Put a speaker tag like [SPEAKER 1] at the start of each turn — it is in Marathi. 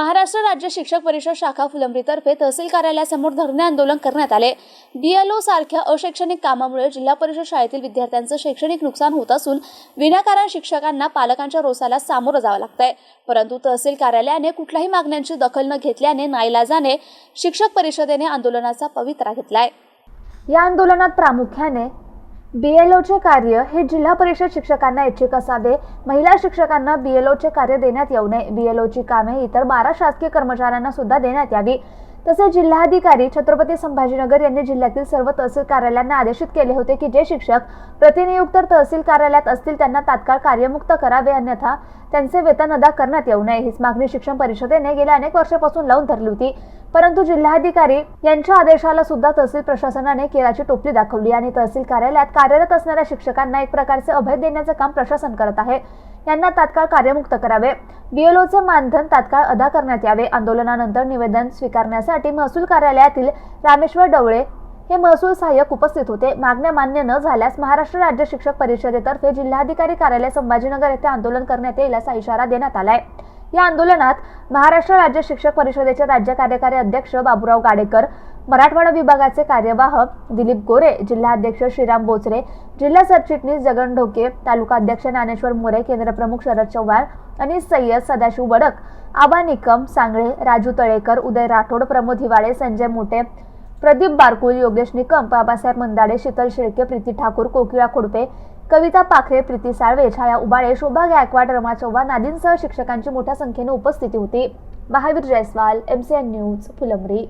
[SPEAKER 1] महाराष्ट्र राज्य शिक्षक परिषद शाखा फुलंब्रीतर्फे तहसील कार्यालयासमोर धरणे आंदोलन करण्यात आले. डीएलओ सारख्या अशैक्षणिक कामामुळे जिल्हा परिषद शाळेतील विद्यार्थ्यांचं शैक्षणिक नुकसान होत असून विनाकारण शिक्षकांना पालकांच्या रोसाला सामोरं जावं लागतंय. परंतु तहसील कार्यालयाने कुठल्याही मागण्यांची दखल न घेतल्याने नाईलाजाने शिक्षक परिषदेने आंदोलनाचा पवित्रा घेतलाय.
[SPEAKER 2] या आंदोलनात प्रामुख्याने बी एल ओचे कार्य हे जिल्हा परिषद शिक्षकांना ऐच्छिक असावे. महिला शिक्षकांना बी एल ओचे कार्य देण्यात येऊ नये. बी एल ओची कामे इतर बारा शासकीय कर्मचाऱ्यांना सुद्धा देण्यात यावी. तसेच जिल्हाधिकारी छत्रपती संभाजीनगर यांनी जिल्ह्यातील सर्व तहसील कार्यालयांना आदेशित केले होते की जे शिक्षक प्रतिनियुक्त तहसील कार्यालयात असतील त्यांना तात्काळ कार्यमुक्त करावे. अन्यथा त्यांचे वेतन अदा करण्यात येऊ नये. हीच मागणी शिक्षण परिषदेने गेल्या अनेक वर्षापासून लावून धरली होती. परंतु जिल्हाधिकारी यांच्या आदेशाला सुद्धा तहसील प्रशासनाने केराची टोपली दाखवली आणि तहसील कार्यालयात कार्यरत असणाऱ्या शिक्षकांना एक प्रकारचे अभय देण्याचे काम प्रशासन करत आहे. यांना तात्काळ कार्यमुक्त करावे. बीएलओचे मानधन तात्काळ अदा करण्यात यावे. आंदोलनानंतर निवेदन स्वीकारण्यासाठी महसूल कार्यालयातील रामेश्वर डवळे हे महसूल सहाय्यक उपस्थित होते. मागण्या मान्य न झाल्यास महाराष्ट्र राज्य शिक्षक परिषदेतर्फे जिल्हाधिकारी कार्यालय संभाजीनगर येथे आंदोलन करण्यात येईल असा इशारा देण्यात आलाय. या आंदोलनात महाराष्ट्र राज्य शिक्षक परिषदेचे राज्य कार्यकारी अध्यक्ष बाबूराव गाडेकर मराठवाडा विभागाचे कार्यवाह दिलीप गोरे जिल्हाध्यक्ष श्रीराम बोचरे जिल्हा सरचिटणीस जगन ढोके तालुका अध्यक्ष ज्ञानेश्वर मोरे केंद्रप्रमुख शरद चव्हाण आणि सय्यद सदाशिव बडक आबा निकम सांगळे राजू तळेकर उदय राठोड प्रमोद हिवाळे संजय मोटे प्रदीप बारकुल योगेश निकम बाबासाहेब मंदाडे शीतल शेळके प्रीती ठाकूर कोकिळा खोडपे कविता पाखरे प्रीती साळवे छाया उबाळे शोभा गायकवाड रमा चव्हाण आदींसह शिक्षकांची मोठ्या संख्येने उपस्थिती होती. Mahavir Jaiswal MCN news Phulambri.